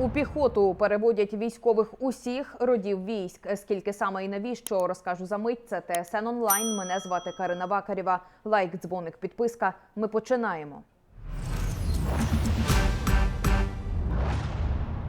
У піхоту переводять військових усіх родів військ. Скільки саме і навіщо розкажу за мить. Це ТСН онлайн. Мене звати Карина Вакарєва. Лайк, дзвоник, підписка. Ми починаємо.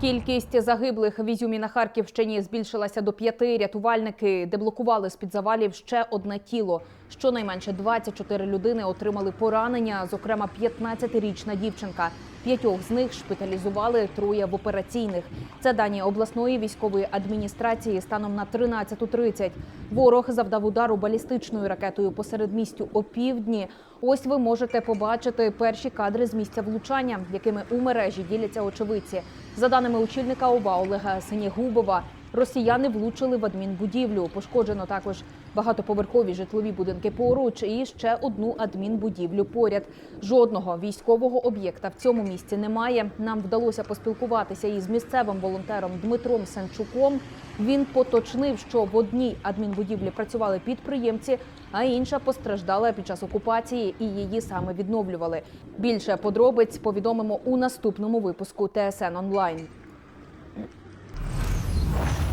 Кількість загиблих в Ізюмі на Харківщині збільшилася до п'яти. Рятувальники деблокували з-під завалів ще одне тіло. Щонайменше 24 людини отримали поранення, зокрема 15-річна дівчинка. П'ятьох з них шпиталізували, троє в операційних. Це дані обласної військової адміністрації станом на 13.30. Ворог завдав удару балістичною ракетою посеред містю опівдні. Ось ви можете побачити перші кадри з місця влучання, якими у мережі діляться очевидці. За даними очільника ОВА Олега Синєгубова, росіяни влучили в адмінбудівлю. Пошкоджено також багатоповерхові житлові будинки поруч і ще одну адмінбудівлю поряд. Жодного військового об'єкта в цьому місці немає. Нам вдалося поспілкуватися із місцевим волонтером Дмитром Сенчуком. Він поточнив, що в одній адмінбудівлі працювали підприємці, а інша постраждала під час окупації і її саме відновлювали. Більше подробиць повідомимо у наступному випуску ТСН онлайн.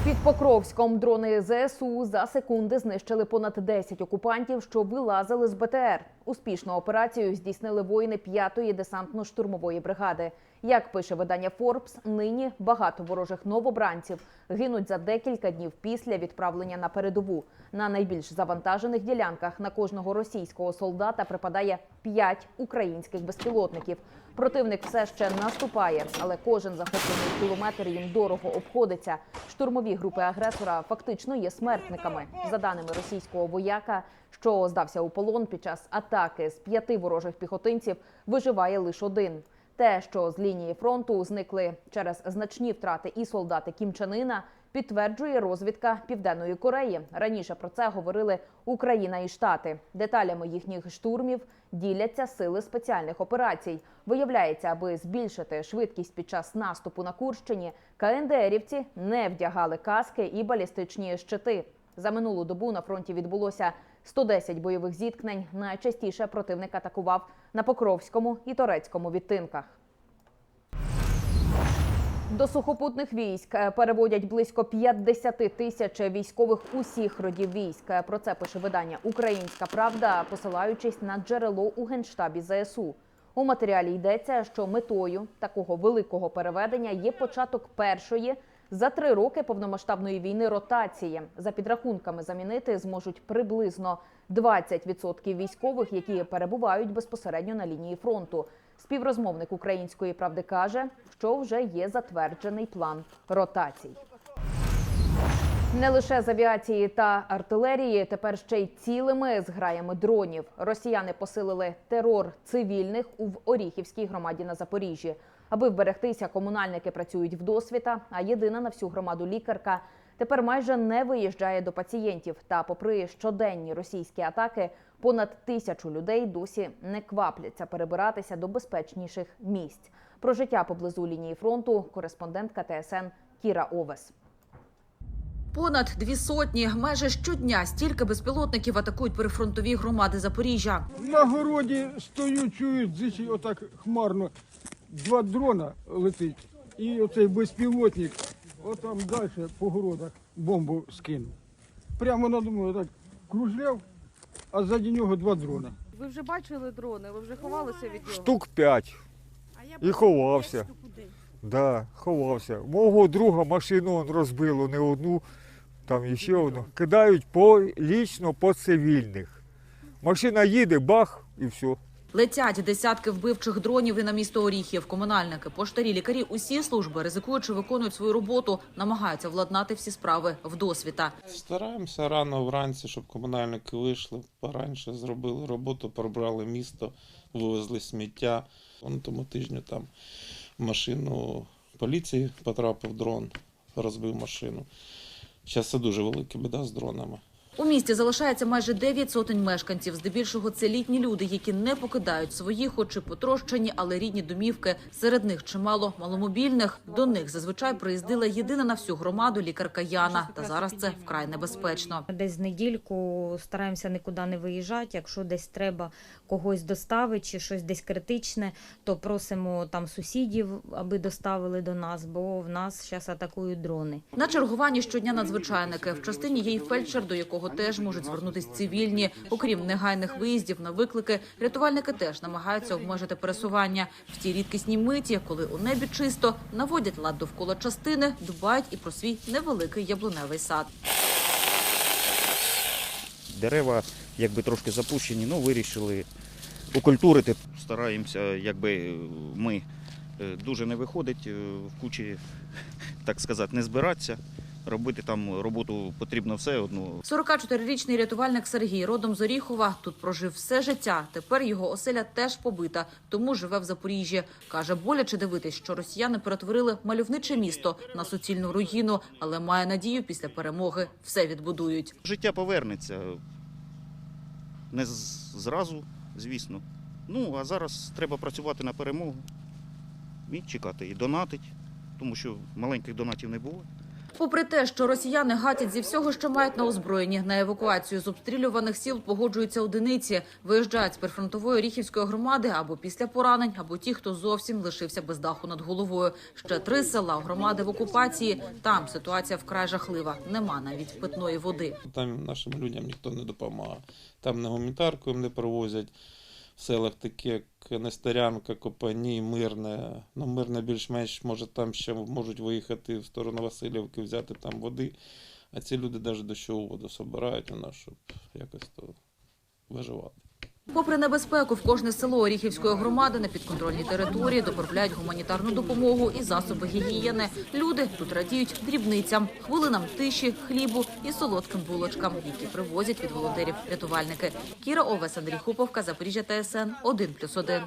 Під Покровськом дрони ЗСУ за секунди знищили понад 10 окупантів, що вилазили з БТР. Успішну операцію здійснили воїни 5-ї десантно-штурмової бригади. Як пише видання Форбс, нині багато ворожих новобранців гинуть за декілька днів після відправлення на передову. На найбільш завантажених ділянках на кожного російського солдата припадає 5 українських безпілотників. Противник все ще наступає, але кожен захоплений кілометр їм дорого обходиться. Штурмові групи агресора фактично є смертниками. За даними російського вояка, що здався у полон під час атаки з п'яти ворожих піхотинців, виживає лише один. Те, що з лінії фронту зникли через значні втрати і солдати Кімчанина, підтверджує розвідка Південної Кореї. Раніше про це говорили Україна і Штати. Деталями їхніх штурмів діляться сили спеціальних операцій. Виявляється, аби збільшити швидкість під час наступу на Курщині, КНДРівці не вдягали каски і балістичні щити. За минулу добу на фронті відбулося 110 бойових зіткнень. Найчастіше противник атакував на Покровському і Торецькому відтинках. До сухопутних військ е, переводять близько 50 тисяч військових усіх родів військ. Про це пише видання Українська Правда, посилаючись на джерело у генштабі ЗСУ. У матеріалі йдеться, що метою такого великого переведення є початок першої за три роки повномасштабної війни ротації. За підрахунками замінити зможуть приблизно 20% військових, які перебувають безпосередньо на лінії фронту. Співрозмовник української правди каже, що вже є затверджений план ротацій. Не лише з авіації та артилерії, тепер ще й цілими зграями дронів. Росіяни посилили терор цивільних у Оріхівській громаді на Запоріжжі. Аби вберегтися, комунальники працюють вдосвіта, а єдина на всю громаду лікарка тепер майже не виїжджає до пацієнтів. Та, попри щоденні російські атаки, понад тисячу людей досі не квапляться перебиратися до безпечніших місць. Про життя поблизу лінії фронту кореспондентка ТСН Кіра Овес. Понад дві сотні майже щодня стільки безпілотників атакують прифронтові громади Запоріжжя. На городі стою, чую, зичі отак хмарно. Два дрона летить. І оцей безпілотник, отам далі по городах бомбу скинув. Прямо над мною так кружляв, а ззаді нього два дрона. Ви вже бачили дрони, ви вже ховалися від нього? Штук п'ять. І ховався. Да, ховався. Мого друга машину он розбило не одну, там і ще одну. Кидають по лічно по цивільних. Машина їде, бах, і все. Летять десятки вбивчих дронів і на місто Оріхів. Комунальники, поштарі, лікарі, усі служби, ризикуючи, виконують свою роботу, намагаються владнати всі справи вдосвіта. Стараємося рано вранці, щоб комунальники вийшли пораньше, зробили роботу, прибрали місто, вивезли сміття. Вон тому тижню там в машину поліції потрапив дрон, розбив машину. Зараз це дуже велика біда з дронами. У місті залишається майже 9 сотень мешканців. Здебільшого це літні люди, які не покидають свої, хоч і потрощені, але рідні домівки. Серед них чимало маломобільних. До них зазвичай приїздила єдина на всю громаду лікарка Яна. Та зараз це вкрай небезпечно. Десь недільку стараємося нікуди не виїжджати. Якщо десь треба когось доставити чи щось десь критичне, то просимо там сусідів, аби доставили до нас, бо в нас зараз атакують дрони. На чергуванні щодня надзвичайники. В частині є й фельдшер, до якого теж можуть звернутись цивільні. Окрім негайних виїздів на виклики, рятувальники теж намагаються обмежити пересування. В ті рідкісні миті, коли у небі чисто, наводять лад довкола частини, дбають і про свій невеликий яблуневий сад. Дерева якби трошки запущені, ну вирішили окультурити. Стараємося, якби ми е, дуже не виходить е, в кучі, так сказати, не збиратися. Робити там роботу потрібно все одно. 44-річний рятувальник Сергій родом з Оріхова тут прожив все життя. Тепер його оселя теж побита, тому живе в Запоріжжі. Каже, боляче дивитись, що росіяни перетворили мальовниче місто на суцільну руїну, але має надію, після перемоги все відбудують. Життя повернеться. Не зразу, звісно. Ну, а зараз треба працювати на перемогу і чекати, і донатить, тому що маленьких донатів не було. Попри те, що росіяни гатять зі всього, що мають на озброєнні, на евакуацію з обстрілюваних сіл погоджуються одиниці. Виїжджають з прифронтової Оріхівської громади або після поранень, або ті, хто зовсім лишився без даху над головою. Ще три села громади в окупації. Там ситуація вкрай жахлива. Нема навіть питної води. Там нашим людям ніхто не допомагає. Там не гуманітарку їм не провозять. Селах такі, як Нестерянка, Копані, Мирне. Ну, Мирне більш-менш, може, там ще можуть виїхати в сторону Васильівки, взяти там води. А ці люди навіть дощову воду собирають у нас, щоб якось то виживати. Попри небезпеку, в кожне село Оріхівської громади на підконтрольній території доправляють гуманітарну допомогу і засоби гігієни. Люди тут радіють дрібницям, хвилинам тиші, хлібу і солодким булочкам, які привозять від волонтерів-рятувальники. Кіра Овес, Андрій Хуповка, Запоріжжя ТСН 1+,1.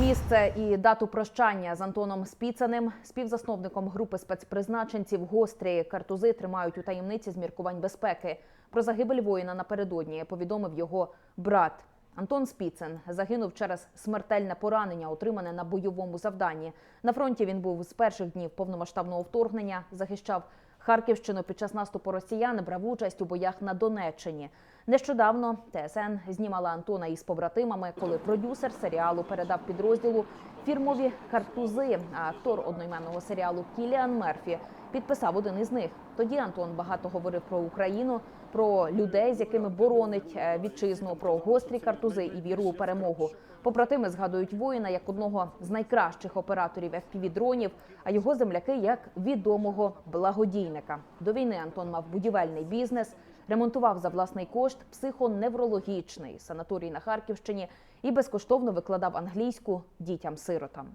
Місце і дату прощання з Антоном Спіцаним, співзасновником групи спецпризначенців гострі картузи тримають у таємниці з міркувань безпеки. Про загибель воїна напередодні повідомив його брат. Антон Спіцин загинув через смертельне поранення, отримане на бойовому завданні. На фронті він був з перших днів повномасштабного вторгнення, захищав Харківщину під час наступу росіян, брав участь у боях на Донеччині. Нещодавно ТСН знімала Антона із побратимами, коли продюсер серіалу передав підрозділу фірмові картузи. А актор одноіменного серіалу Кіліан Мерфі підписав один із них. Тоді Антон багато говорив про Україну, про людей, з якими боронить е, вітчизну, про гострі картузи і віру у перемогу. Побратими згадують воїна як одного з найкращих операторів fpv дронів, а його земляки як відомого благодійника. До війни Антон мав будівельний бізнес, ремонтував за власний кошт психоневрологічний санаторій на Харківщині і безкоштовно викладав англійську дітям-сиротам.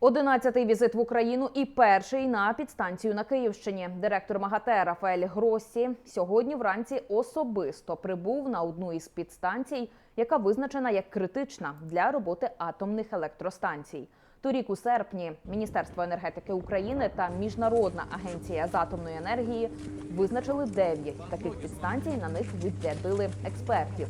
Одинадцятий візит в Україну і перший на підстанцію на Київщині. Директор МАГАТЕ Рафаель Гроссі сьогодні вранці особисто прибув на одну із підстанцій, яка визначена як критична для роботи атомних електростанцій. Торік у серпні Міністерство енергетики України та Міжнародна агенція з атомної енергії визначили 9 таких підстанцій. На них відрядили експертів.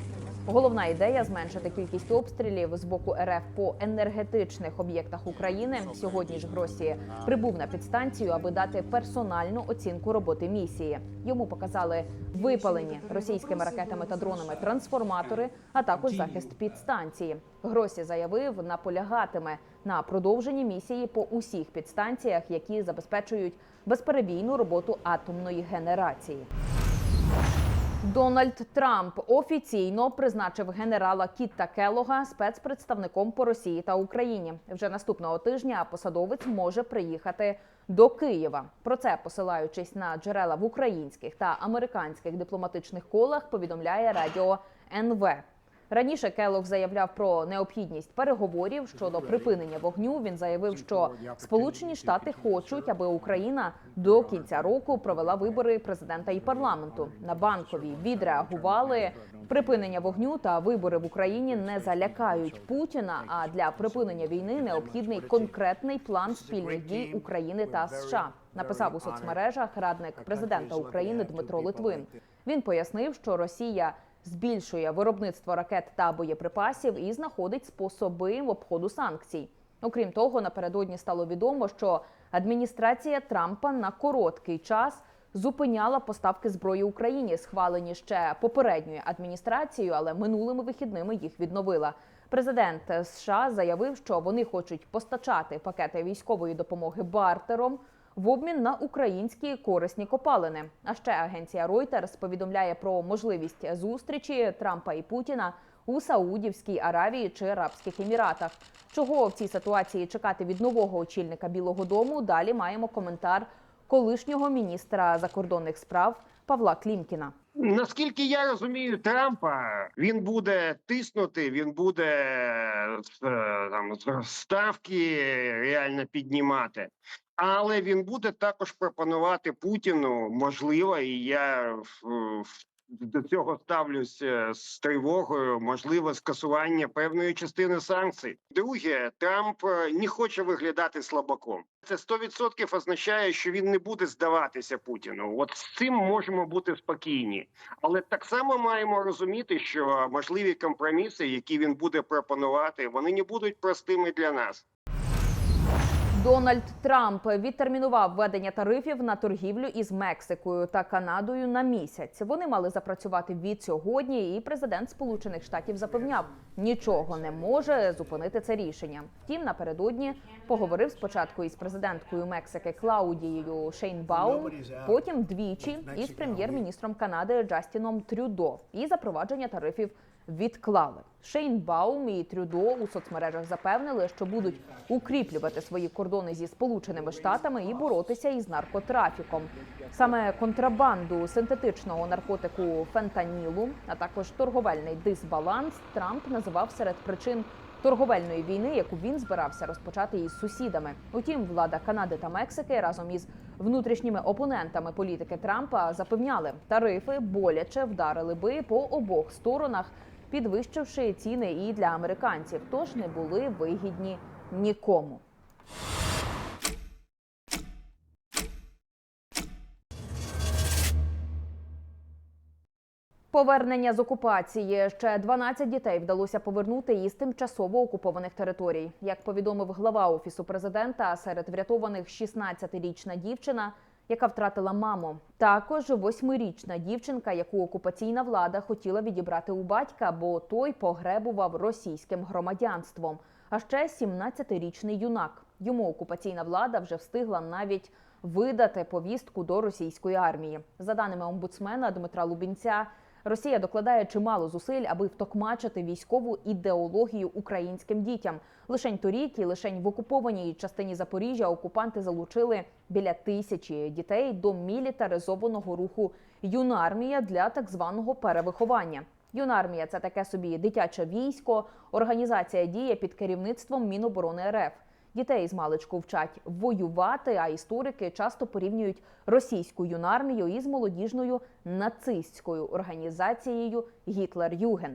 Головна ідея зменшити кількість обстрілів з боку РФ по енергетичних об'єктах України. Сьогодні ж Гросі прибув на підстанцію, аби дати персональну оцінку роботи місії. Йому показали випалені російськими ракетами та дронами трансформатори, а також захист підстанції. Гросі заявив, наполягатиме на продовженні місії по усіх підстанціях, які забезпечують безперебійну роботу атомної генерації. Дональд Трамп офіційно призначив генерала Кітта Келога спецпредставником по Росії та Україні. Вже наступного тижня посадовець може приїхати до Києва. Про це, посилаючись на джерела в українських та американських дипломатичних колах, повідомляє радіо НВ. Раніше Келог заявляв про необхідність переговорів щодо припинення вогню. Він заявив, що Сполучені Штати хочуть, аби Україна до кінця року провела вибори президента і парламенту. На банковій відреагували. Припинення вогню та вибори в Україні не залякають Путіна. А для припинення війни необхідний конкретний план спільних дій України та США. написав у соцмережах радник президента України Дмитро Литвин. Він пояснив, що Росія збільшує виробництво ракет та боєприпасів і знаходить способи обходу санкцій. Окрім того, напередодні стало відомо, що адміністрація Трампа на короткий час зупиняла поставки зброї Україні, схвалені ще попередньою адміністрацією, але минулими вихідними їх відновила. Президент США заявив, що вони хочуть постачати пакети військової допомоги бартером в обмін на українські корисні копалини. А ще агенція Reuters повідомляє про можливість зустрічі Трампа і Путіна у Саудівській Аравії чи Арабських Еміратах. Чого в цій ситуації чекати від нового очільника Білого Дому? Далі маємо коментар колишнього міністра закордонних справ Павла Клімкіна. Наскільки я розумію Трампа, він буде тиснути, він буде е, там ставки реально піднімати. Але він буде також пропонувати Путіну, можливо, і я до цього ставлюся з тривогою, можливо, скасування певної частини санкцій. Друге, Трамп е, не хоче виглядати слабаком. Це 100% означає, що він не буде здаватися Путіну. От з цим можемо бути спокійні. Але так само маємо розуміти, що можливі компроміси, які він буде пропонувати, вони не будуть простими для нас. Дональд Трамп відтермінував введення тарифів на торгівлю із Мексикою та Канадою на місяць. Вони мали запрацювати від сьогодні, і президент Сполучених Штатів запевняв, нічого не може зупинити це рішення. Втім, напередодні поговорив спочатку із президенткою Мексики Клаудією Шейнбаум, потім двічі із прем'єр-міністром Канади Джастіном Трюдо. І запровадження тарифів відклали. Шейнбаум і Трюдо у соцмережах запевнили, що будуть укріплювати свої кордони зі сполученими штатами і боротися із наркотрафіком. Саме контрабанду синтетичного наркотику фентанілу, а також торговельний дисбаланс Трамп називав серед причин. Торговельної війни, яку він збирався розпочати із сусідами. Утім, влада Канади та Мексики разом із внутрішніми опонентами політики Трампа запевняли, тарифи боляче вдарили би по обох сторонах, підвищивши ціни і для американців, тож не були вигідні нікому. Повернення з окупації ще 12 дітей вдалося повернути із тимчасово окупованих територій. Як повідомив глава офісу президента, серед врятованих 16-річна дівчина, яка втратила маму. Також восьмирічна дівчинка, яку окупаційна влада хотіла відібрати у батька, бо той погребував російським громадянством. А ще 17-річний юнак. Йому окупаційна влада вже встигла навіть видати повістку до російської армії. За даними омбудсмена Дмитра Лубінця, Росія докладає чимало зусиль, аби втокмачити військову ідеологію українським дітям. Лишень торік і лишень в окупованій частині Запоріжжя окупанти залучили біля тисячі дітей до мілітаризованого руху юнармія для так званого перевиховання. Юнармія це таке собі дитяче військо. Організація діє під керівництвом Міноборони РФ. Дітей з маличку вчать воювати, а історики часто порівнюють російську юнармію із молодіжною нацистською організацією Гітлер-Юген.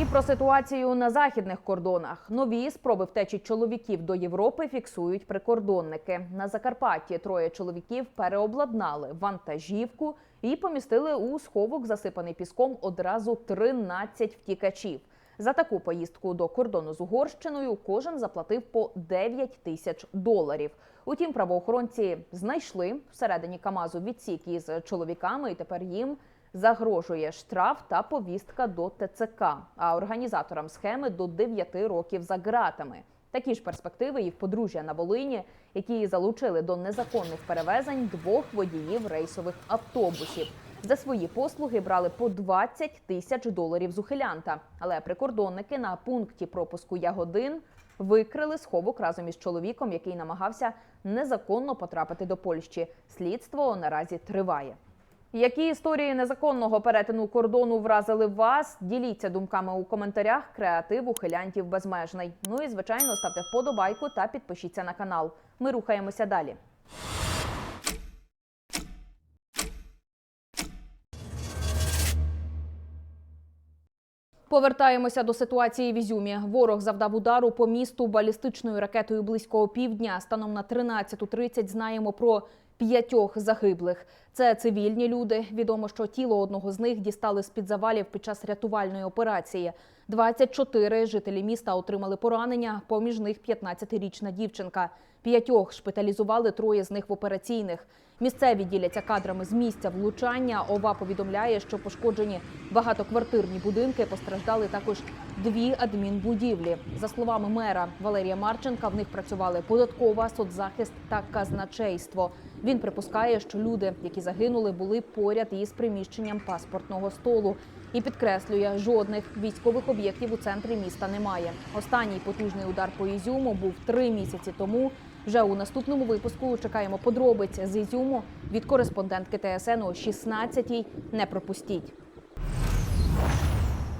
І про ситуацію на західних кордонах. Нові спроби втечі чоловіків до Європи фіксують прикордонники. На Закарпатті троє чоловіків переобладнали вантажівку і помістили у сховок, засипаний піском одразу 13 втікачів. За таку поїздку до кордону з Угорщиною кожен заплатив по 9 тисяч доларів. Утім, правоохоронці знайшли всередині Камазу відсік із чоловіками, і тепер їм загрожує штраф та повістка до ТЦК, а організаторам схеми до 9 років за ґратами. Такі ж перспективи і в подружжя на Волині, які залучили до незаконних перевезень двох водіїв рейсових автобусів. За свої послуги брали по 20 тисяч доларів з ухилянта. Але прикордонники на пункті пропуску Ягодин викрили сховок разом із чоловіком, який намагався незаконно потрапити до Польщі. Слідство наразі триває. Які історії незаконного перетину кордону вразили вас? Діліться думками у коментарях. Креатив ухилянтів безмежний. Ну і звичайно, ставте вподобайку та підпишіться на канал. Ми рухаємося далі. Повертаємося до ситуації в Ізюмі. Ворог завдав удару по місту балістичною ракетою близько опівдня. Станом на 13.30 знаємо про п'ятьох загиблих. Це цивільні люди. Відомо, що тіло одного з них дістали з під завалів під час рятувальної операції. 24 жителі міста отримали поранення. Поміж них 15-річна дівчинка. П'ятьох шпиталізували троє з них в операційних. Місцеві діляться кадрами з місця влучання. ОВА повідомляє, що пошкоджені багатоквартирні будинки постраждали також дві адмінбудівлі. За словами мера Валерія Марченка, в них працювали податкова, соцзахист та казначейство. Він припускає, що люди, які загинули, були поряд із приміщенням паспортного столу. І підкреслює, жодних військових об'єктів у центрі міста немає. Останній потужний удар по Ізюму був три місяці тому. Вже у наступному випуску чекаємо подробиць з Ізюму від кореспондентки ТСН о 16-й. Не пропустіть.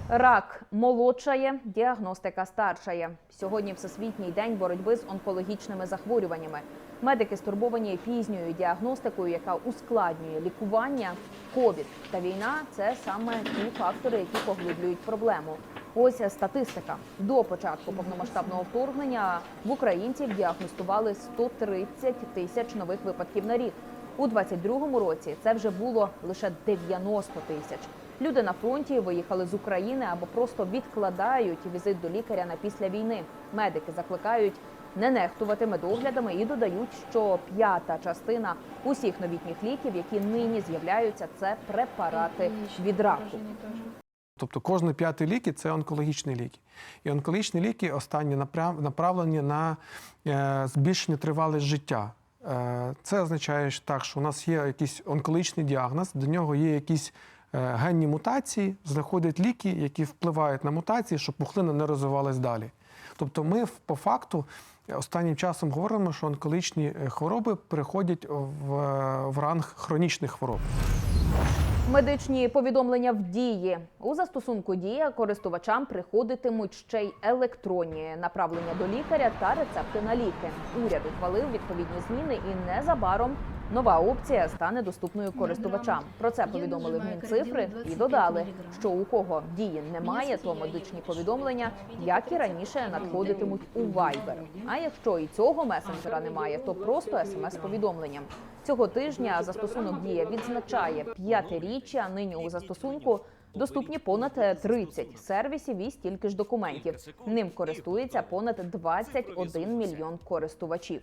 Рак молодшає, діагностика старшає. Сьогодні всесвітній день боротьби з онкологічними захворюваннями. Медики стурбовані пізньою діагностикою, яка ускладнює лікування. Ковід та війна це саме ті фактори, які поглиблюють проблему. Ось статистика. До початку повномасштабного вторгнення в українців діагностували 130 тисяч нових випадків на рік. У 22-му році це вже було лише 90 тисяч. Люди на фронті виїхали з України або просто відкладають візит до лікаря на після війни. Медики закликають не нехтувати медоглядами і додають, що п'ята частина усіх новітніх ліків, які нині з'являються, це препарати від раку. Тобто кожний п'ятий ліки це онкологічні ліки. І онкологічні ліки останні направлені на е, збільшення тривалості життя. Е, Це означає так, що у нас є якийсь онкологічний діагноз, до нього є якісь е, генні мутації, знаходять ліки, які впливають на мутації, щоб пухлина не розвивалась далі. Тобто ми по факту останнім часом говоримо, що онкологічні хвороби переходять в, в ранг хронічних хвороб. Медичні повідомлення в дії у застосунку дія користувачам приходитимуть ще й електронні направлення до лікаря та рецепти на ліки. Уряд ухвалив відповідні зміни, і незабаром нова опція стане доступною користувачам. Про це повідомили в Мінцифри і додали, що у кого дії немає, то медичні повідомлення, як і раніше, надходитимуть у Viber. А якщо і цього месенджера немає, то просто смс-повідомленням. Цього тижня застосунок дія відзначає п'ятиріччя. Нині у застосунку доступні понад 30 сервісів і стільки ж документів. Ним користується понад 21 мільйон користувачів.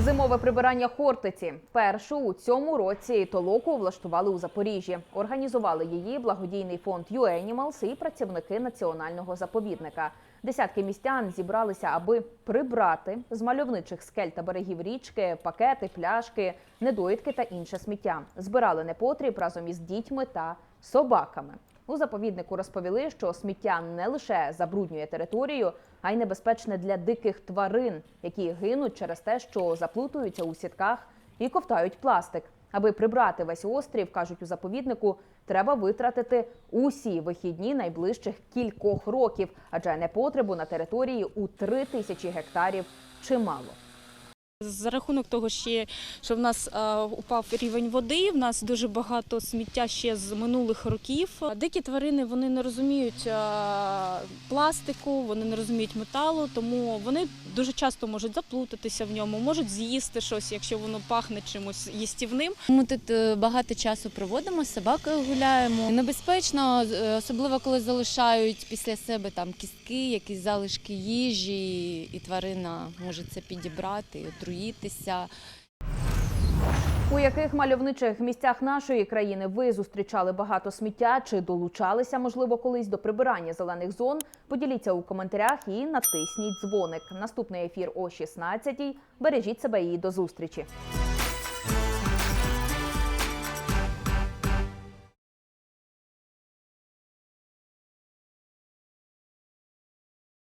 Зимове прибирання Хортиці. Першу у цьому році толоку влаштували у Запоріжжі. Організували її благодійний фонд «YouAnimals» і працівники національного заповідника. Десятки містян зібралися, аби прибрати з мальовничих скель та берегів річки пакети, пляшки, недоїдки та інше сміття. Збирали непотріб разом із дітьми та собаками. У заповіднику розповіли, що сміття не лише забруднює територію, а й небезпечне для диких тварин, які гинуть через те, що заплутуються у сітках і ковтають пластик. Аби прибрати весь острів, кажуть у заповіднику, треба витратити усі вихідні найближчих кількох років, адже непотребу на території у три тисячі гектарів чимало. За рахунок того, що в нас е, упав рівень води, в нас дуже багато сміття ще з минулих років. Дикі тварини вони не розуміють е, пластику, вони не розуміють металу, тому вони дуже часто можуть заплутатися в ньому, можуть з'їсти щось, якщо воно пахне чимось їстівним. Ми тут е, багато часу проводимо, з собакою гуляємо. Небезпечно, особливо коли залишають після себе там кістки, якісь залишки їжі, і тварина може це підібрати, і. У яких мальовничих місцях нашої країни ви зустрічали багато сміття чи долучалися, можливо, колись до прибирання зелених зон? Поділіться у коментарях і натисніть дзвоник. Наступний ефір о 16-й. Бережіть себе і до зустрічі.